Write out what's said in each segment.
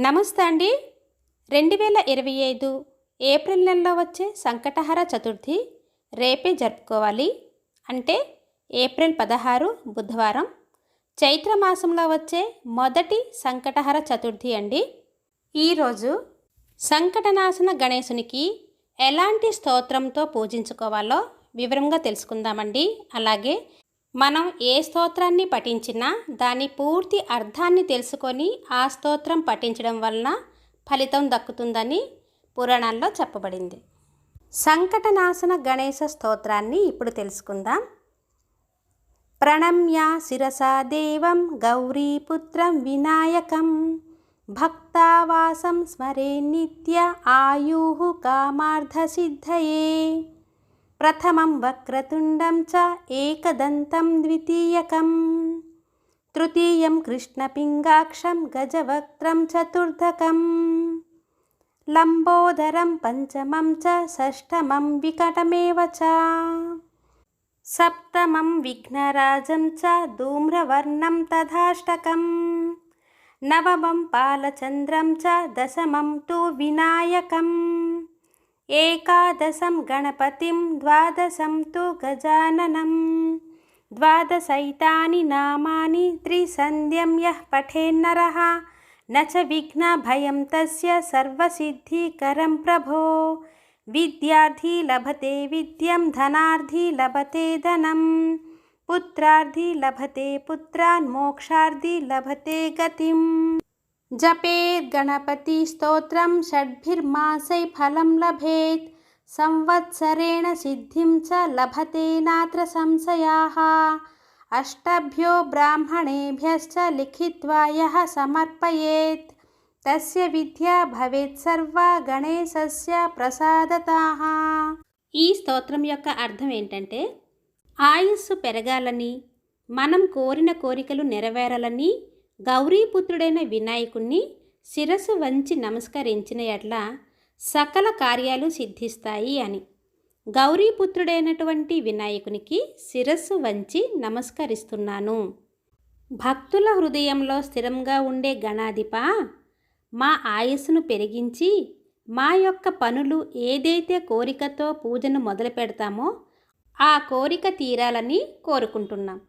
నమస్తే అండి. రెండు వేల ఇరవై ఐదు ఏప్రిల్ నెలలో వచ్చే సంకటహర చతుర్థి రేపే జరుపుకోవాలి. అంటే ఏప్రిల్ పదహారు బుధవారం చైత్ర మాసంలో వచ్చే మొదటి సంకటహర చతుర్థి అండి. ఈరోజు సంకటనాశన గణేశునికి ఎలాంటి స్తోత్రంతో పూజించుకోవాలో వివరంగా తెలుసుకుందామండి. అలాగే మనం ఏ స్తోత్రాన్ని పఠించినా దాని పూర్తి అర్థాన్ని తెలుసుకొని ఆ స్తోత్రం పఠించడం వలన ఫలితం దక్కుతుందని పురాణాల్లో చెప్పబడింది. సంకటనాశన గణేశ స్తోత్రాన్ని ఇప్పుడు తెలుసుకుందాం. ప్రణమ్య శిరసా దేవం గౌరీపుత్రం వినాయకం. భక్తావాసం స్మరే నిత్య ఆయు కామార్థసిద్ధయే ప్రథమం వక్రతుండం చ ఏకదంతం ద్వితీయకం తృతీయం కృష్ణపింగాక్షం గజవక్త్రం చతుర్థకం లంబోదరం పంచమం చ షష్టమం వికటమేవ చ సప్తమం విఘ్నరాజం చ ధూమ్రవర్ణం తథాష్టకం నవమం పాలచంద్రం చ దశమం తు వినాయకం एकादशं गणपतिं द्वादशं तु गजाननं। द्वादशैतानि नामानि त्रिसन्ध्यं यः पठेन्नरः न च विघ्नभयं तस्य सर्वसिद्धिकरं प्रभो। विद्यार्थी लभते विद्यं धनार्थी लभते धनं। पुत्रार्थी लभते पुत्रान् मोक्षार्थी लभते गतिम्। जपेत् गणपतिस्तोत्रं षड्भिर्मासै फलं लभेत् संवत्सरेण सिद्धिं च लभते नात्र संशयाः अष्टभ्यो ब्राह्मणेभ्यश्च लिखित्वा यः समर्पयेत् తస్య విద్య భవేత్ సర్వ గణేశస్య ప్రసాదతాః ఈ స్తోత్రం యొక్క అర్థం ఏంటంటే ఆయుస్సు పెరగాలని మనం కోరిన కోరికలు నెరవేరాలని గౌరీపుత్రుడైన వినాయకుణ్ణి శిరస్సు వంచి నమస్కరించిన ఎట్ల సకల కార్యాలు సిద్ధిస్తాయి అని. గౌరీపుత్రుడైనటువంటి వినాయకునికి శిరస్సు వంచి నమస్కరిస్తున్నాను. భక్తుల హృదయంలో స్థిరంగా ఉండే గణాధిప మా ఆయుస్సును పెరిగించి మా యొక్క పనులు ఏదైతే కోరికతో పూజను మొదలు పెడతామో ఆ కోరిక తీరాలని కోరుకుంటున్నాం.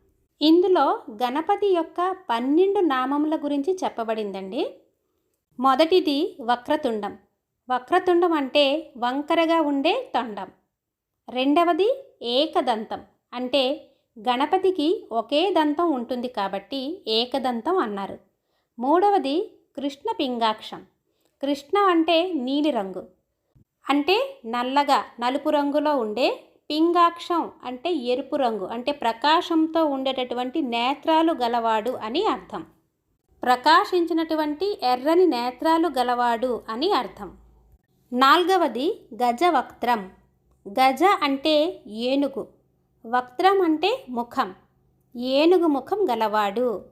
ఇందులో గణపతి యొక్క పన్నెండు నామముల గురించి చెప్పబడిందండి. మొదటిది వక్రతుండం. వక్రతుండం అంటే వంకరగా ఉండే తొండం. రెండవది ఏకదంతం. అంటే గణపతికి ఒకే దంతం ఉంటుంది కాబట్టి ఏకదంతం అన్నారు. మూడవది కృష్ణ పింగాక్షం కృష్ణ అంటే నీలిరంగు. అంటే నల్లగా నలుపు రంగులో ఉండే పింగాక్షం అంటే ఎరుపు రంగు అంటే ప్రకాశంతో ఉండేటటువంటి నేత్రాలు గలవాడు అని అర్థం. ప్రకాశించినటువంటి ఎర్రని నేత్రాలు గలవాడు అని అర్థం. నాల్గవది గజవక్త్రం. గజ అంటే ఏనుగు వక్త్రం అంటే ముఖం ఏనుగు ముఖం గలవాడు.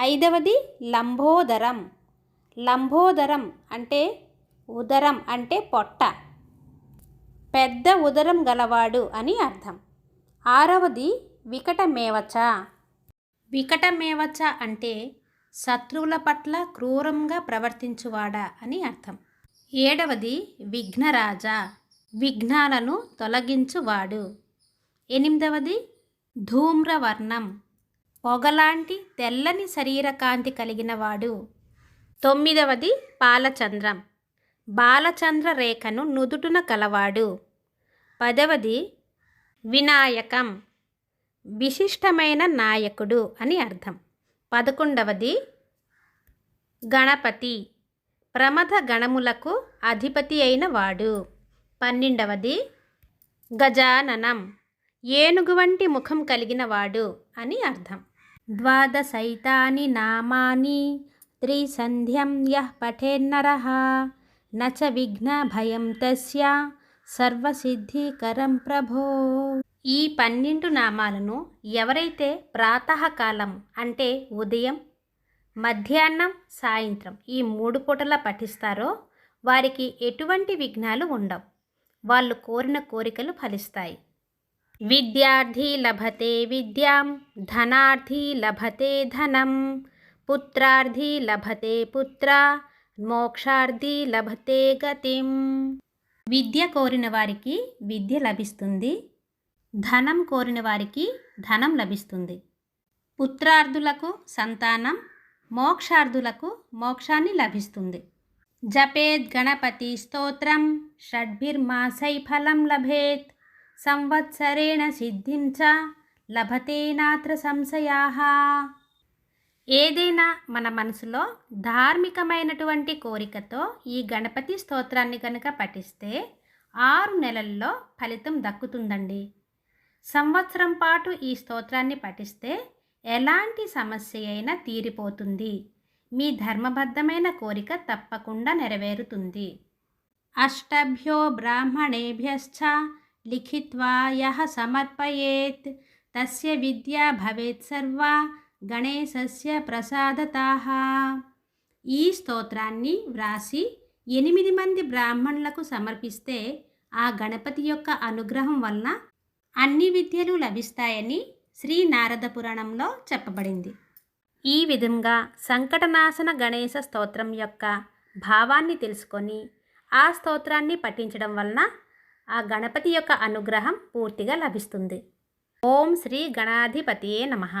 ఐదవది లంబోదరం. లంబోదరం అంటే ఉదరం అంటే పొట్ట. పెద్ద ఉదరం గలవాడు అని అర్థం. ఆరవది వికటమేవచ? వికటమేవచ అంటే శత్రువుల పట్ల క్రూరంగా ప్రవర్తించువాడా అని అర్థం. ఏడవది విఘ్నరాజా? విఘ్నాలను తొలగించువాడు. ఎనిమిదవది ధూమ్రవర్ణం? పొగలాంటి తెల్లని శరీరకాంతి కలిగినవాడు. తొమ్మిదవది పాలచంద్రం? బాలచంద్ర రేఖను నుదుటున కలవాడు. పదవది వినాయకం విశిష్టమైన నాయకుడు అని అర్థం. పదకొండవది గణపతి ప్రమథ గణములకు అధిపతి అయిన వాడు. పన్నెండవది గజాననం ఏనుగు వంటి ముఖం కలిగిన వాడు అని అర్థం. ద్వాదశైతాని నామాని త్రిసంధ్యం యః పఠేన్నరహ నచ విఘ్న భయం తస్య సర్వసిద్ధికరం ప్రభో ఈ పన్నెండు నామాలను ఎవరైతే ప్రాతకాలం అంటే ఉదయం మధ్యాహ్నం సాయంత్రం ఈ మూడు పూటలా పఠిస్తారో వారికి ఎటువంటి విఘ్నాలు ఉండవు. వాళ్ళు కోరిన కోరికలు ఫలిస్తాయి. విద్యార్థి లభతే విద్యాం ధనార్థి లభతే ధనం పుత్రార్థి లభతే పుత్ర మోక్షార్థి లభతే గతిం. విద్య కోరిన వారికి విద్య లభిస్తుంది. ధనం కోరిన వారికి ధనం లభిస్తుంది. పుత్రార్థులకు సంతానం మోక్షార్థులకు మోక్షాన్ని లభిస్తుంది. జపేద్ గణపతి స్తోత్రం షడ్భిర్మాసై ఫలం లభేత్. సంవత్సరేణ సిద్ధించ లభతే నాత్ర సంశయా. ఏదైనా మన మనసులో ధార్మికమైనటువంటి కోరికతో ఈ గణపతి స్తోత్రాన్ని కనుక పఠిస్తే ఆరు నెలల్లో ఫలితం దక్కుతుందండి. సంవత్సరం పాటు ఈ స్తోత్రాన్ని పఠిస్తే ఎలాంటి సమస్య అయినా తీరిపోతుంది. మీ ధర్మబద్ధమైన కోరిక తప్పకుండా నెరవేరుతుంది. అష్టభ్యో బ్రాహ్మణేభ్యశ్చ లిఖిత్వా యహ సమర్పయేత్. తస్య విద్యా భవేత్ సర్వా గణేశస్య ప్రసాదతాహ ఈ స్తోత్రాన్ని వ్రాసి ఎనిమిది మంది బ్రాహ్మణులకు సమర్పిస్తే ఆ గణపతి యొక్క అనుగ్రహం వలన అన్ని విద్యలు లభిస్తాయని శ్రీ నారద పురాణంలో చెప్పబడింది. ఈ విధంగా సంకటనాశన గణేశ స్తోత్రం యొక్క భావాన్ని తెలుసుకొని ఆ స్తోత్రాన్ని పఠించడం వలన ఆ గణపతి యొక్క అనుగ్రహం పూర్తిగా లభిస్తుంది. ఓం శ్రీ గణాధిపతియే నమః.